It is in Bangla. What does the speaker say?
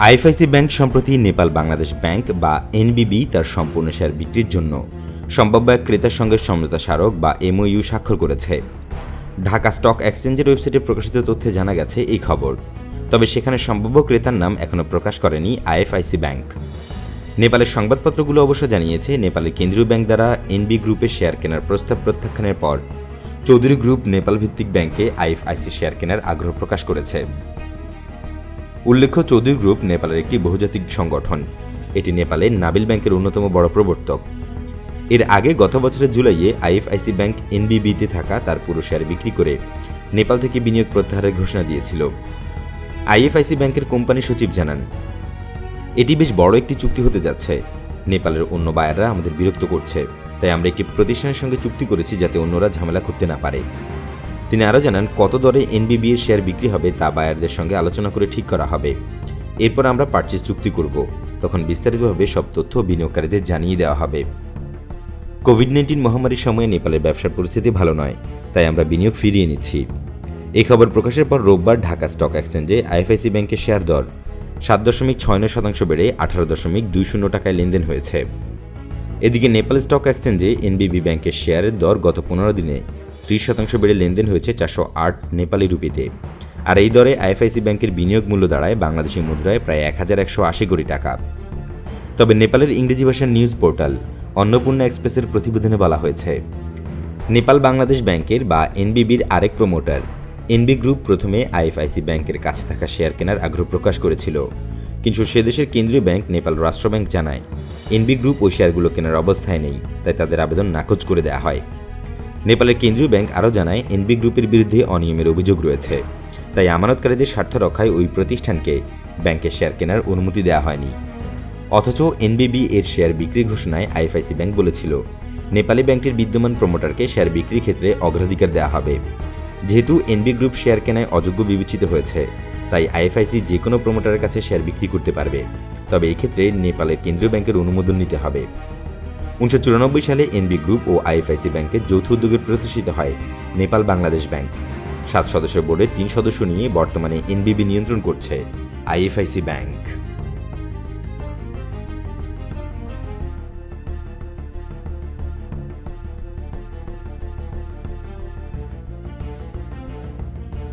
আইএফআইসি ব্যাংক সম্প্রতি নেপাল বাংলাদেশ ব্যাংক বা এনবিবি তার সম্পূর্ণ শেয়ার বিক্রির জন্য সম্ভাব্য এক ক্রেতার সঙ্গে সমঝোতা স্মারক বা এমওইউ স্বাক্ষর করেছে। ঢাকা স্টক এক্সচেঞ্জের ওয়েবসাইটে প্রকাশিত তথ্যে জানা গেছে এই খবর। তবে সেখানে সম্ভাব্য ক্রেতার নাম এখনও প্রকাশ করেনি আইএফআইসি ব্যাংক। নেপালের সংবাদপত্রগুলো অবশ্য জানিয়েছে নেপালের কেন্দ্রীয় ব্যাংক দ্বারা এনবি গ্রুপের শেয়ার কেনার প্রস্তাব প্রত্যাখ্যানের পর চৌধুরী গ্রুপ নেপাল ভিত্তিক ব্যাংকে আইএফআইসি শেয়ার কেনার আগ্রহ প্রকাশ করেছে। উল্লেখ্য চৌধুরী গ্রুপ নেপালের একটি বহুজাতিক সংগঠন। এটি নেপালের নাবিল ব্যাংকের অন্যতম বড় প্রবর্তক। এর আগে গত বছরের জুলাইয়ে আইএফআইসি ব্যাংক এনবিবিতে থাকা তার পুরো শেয়ার বিক্রি করে নেপাল থেকে বিনিয়োগ প্রত্যাহারের ঘোষণা দিয়েছিল। আইএফআইসি ব্যাংকের কোম্পানি সচিব জানান, এটি বেশ বড় একটি চুক্তি হতে যাচ্ছে। নেপালের অন্য বায়াররা আমাদের বিরক্ত করছে। তাই আমরা একটি প্রতিষ্ঠানের সঙ্গে চুক্তি করেছি যাতে অন্যরা ঝামেলা করতে না পারে। তিনি আরও জানান, কত দরে এনবিবি এর শেয়ার বিক্রি হবে তা বায়ারদের সঙ্গে আলোচনা করে ঠিক করা হবে। এরপর আমরা পার্চেস চুক্তি করব। তখন বিস্তারিতভাবে সব তথ্য বিনিয়োগকারীদের জানিয়ে দেওয়া হবে। কোভিড নাইন্টিন মহামারীর সময়ে নেপালের ব্যবসার পরিস্থিতি ভালো নয়, তাই আমরা বিনিয়োগ ফিরিয়ে নিচ্ছি। এই খবর প্রকাশের পর রোববার ঢাকা স্টক এক্সচেঞ্জে আইএফআইসি ব্যাংকের শেয়ার দর সাত দশমিক ছয় নয় শতাংশ বেড়ে আঠারো দশমিক দুই শূন্য টাকায় লেনদেন হয়েছে। এদিকে নেপাল স্টক এক্সচেঞ্জে এনবিবি ব্যাংকের শেয়ারের দর গত পনেরো দিনে ত্রিশ শতাংশ বেড়ে লেনদেন হয়েছে চারশো আট নেপালি রুপিতে। আর এই দরে আইএফআইসি ব্যাংকের বিনিয়োগ মূল্য দাঁড়ায় বাংলাদেশি মুদ্রায় প্রায় এক হাজার একশো আশি কোটি টাকা। তবে নেপালের ইংরেজি ভাষার নিউজ পোর্টাল অন্নপূর্ণা এক্সপ্রেসের প্রতিবেদনে বলা হয়েছে, নেপাল বাংলাদেশ ব্যাংকের বা এনবিবির আরেক প্রমোটার, এনবি গ্রুপ প্রথমে আইএফআইসি ব্যাংকের কাছে থাকা শেয়ার কেনার আগ্রহ প্রকাশ করেছিল। কিন্তু সে দেশের কেন্দ্রীয় ব্যাংক নেপাল রাষ্ট্র ব্যাংক জানায়, এনবি গ্রুপ ওই শেয়ারগুলো কেনার অবস্থায় নেই, তাই তাদের আবেদন নাকচ করে দেওয়া হয়। নেপালের কেন্দ্রীয় ব্যাংক আরও জানায়, এনবি গ্রুপের বিরুদ্ধে অনিয়মের অভিযোগ রয়েছে। তাই আমানতকারীদের স্বার্থ রক্ষায় ওই প্রতিষ্ঠানকে ব্যাংকের শেয়ার কেনার অনুমতি দেওয়া হয়নি। অথচ এনবিবি এর শেয়ার বিক্রির ঘোষণায় আইএফআইসি ব্যাংক বলেছিল, নেপালি ব্যাংকটির বিদ্যমান প্রমোটারকে শেয়ার বিক্রির ক্ষেত্রে অগ্রাধিকার দেওয়া হবে। যেহেতু এনবি গ্রুপ শেয়ার কেনায় অযোগ্য বিবেচিত হয়েছে, তাই আইএফআইসি যে কোনো প্রমোটারের কাছে শেয়ার বিক্রি করতে পারবে। তবে এক্ষেত্রে নেপালের কেন্দ্রীয় ব্যাংকের অনুমোদন নিতে হবে। উনিশশো চুরানব্বই সালে এনবি গ্রুপ ও আইএফআইসি ব্যাংকের যৌথ উদ্যোগে প্রতিষ্ঠিত হয় নেপাল বাংলাদেশ ব্যাংক। সাত সদস্য বোর্ডে তিন সদস্য নিয়ে বর্তমানে এনবিবি নিয়ন্ত্রণ করছে আইএফআইসি ব্যাংক।